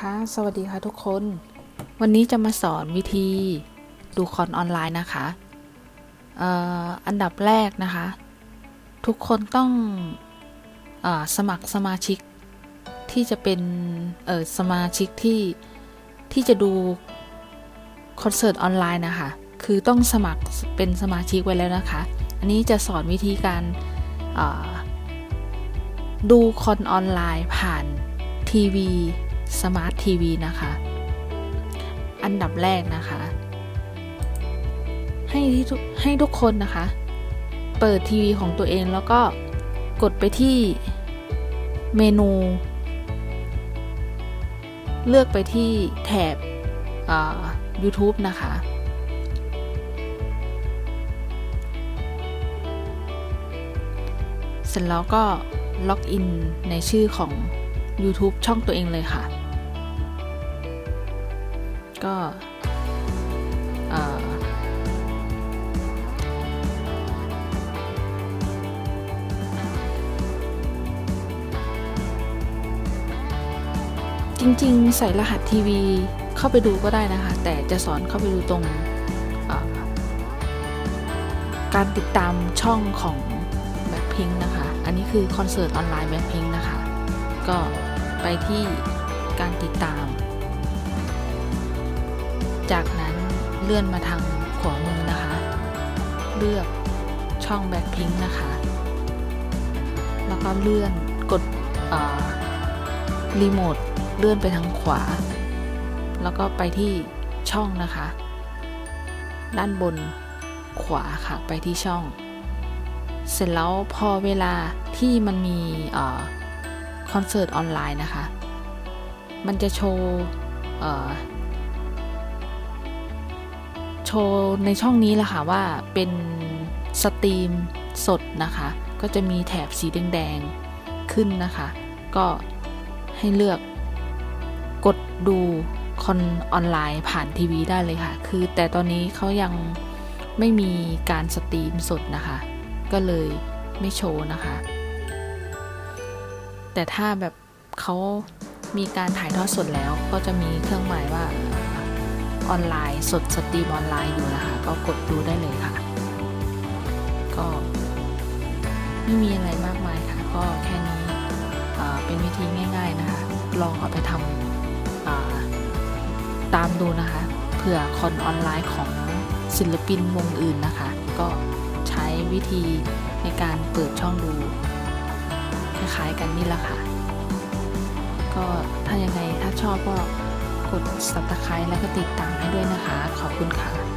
ค่ะ สวัสดีค่ะทุกคน วันนี้จะมาสอนวิธีดูคอนออนไลน์นะคะเอ่ออันดับแรกนะคะ ทุกคนต้องเออสมัครสมาชิกที่จะเป็นเออสมาชิกที่ที่จะดูคอนเสิร์ตออนไลน์นะคะ คือต้องสมัครเป็นสมาชิกไว้แล้วนะคะ อันนี้จะสอนวิธีการดูคอนออนไลน์ผ่านทีวี สมาร์ททีวีนะคะ อันดับแรกนะคะ ให้ทุกให้ทุกคนนะคะ เปิดทีวีของตัวเองแล้วก็กดไปที่เมนู เลือกไปที่แถบ YouTube นะคะ เสร็จแล้วก็ล็อกอินในชื่อของ YouTube ช่องตัวเองเลยค่ะ ก็จริงๆ ใส่รหัสทีวีเข้าไปดูก็ได้นะคะ แต่จะสอนเข้าไปดูตรงการติดตามช่องของแบ็คพิงนะคะ อันนี้คือคอนเสิร์ตออนไลน์แบ็คพิงนะคะ ก็ไปที่การติดตาม จากนั้นเลื่อนมาทางขวามือนะคะ เลือกช่องแบ็คพิงนะคะ แล้วก็เลื่อนกดรีโมทเลื่อนไปทางขวา แล้วก็ไปที่ช่องนะคะ ด้านบนขวาค่ะไปที่ช่อง เสร็จแล้วพอเวลาที่มันมีคอนเสิร์ตออนไลน์นะคะ มันจะโชว์ ว์ในช่องนี้แหละค่ะว่าเป็นสตรีมสดนะคะ ก็จะมีแถบสีแดงๆขึ้นนะคะ ก็ให้เลือกกดดูคอนออนไลน์ผ่านทีวีได้เลยค่ะ คือแต่ตอนนี้เขายังไม่มีการสตรีมสดนะคะ ก็เลยไม่โชว์นะคะ แต่ถ้าแบบเขามีการถ่ายทอดสดแล้วก็จะมีเครื่องหมายว่า ออนไลน์ สดสตรีมออนไลน์อยู่นะคะ ก็กดดูได้เลยค่ะ ก็ไม่มีอะไรมากมายค่ะ ก็แค่นี้เป็นวิธีง่าย ๆนะคะ ลองเอาไปทำตามดูนะคะ เผื่อคอนออนไลน์ของศิลปินวงอื่นนะคะ ก็ใช้วิธีในการเปิดช่องดูคล้ายๆกันนี่แหละค่ะ ก็ถ้ายังไงถ้าชอบก็ กด subscribe แล้วก็ติดตามให้ด้วยนะคะ ขอบคุณค่ะ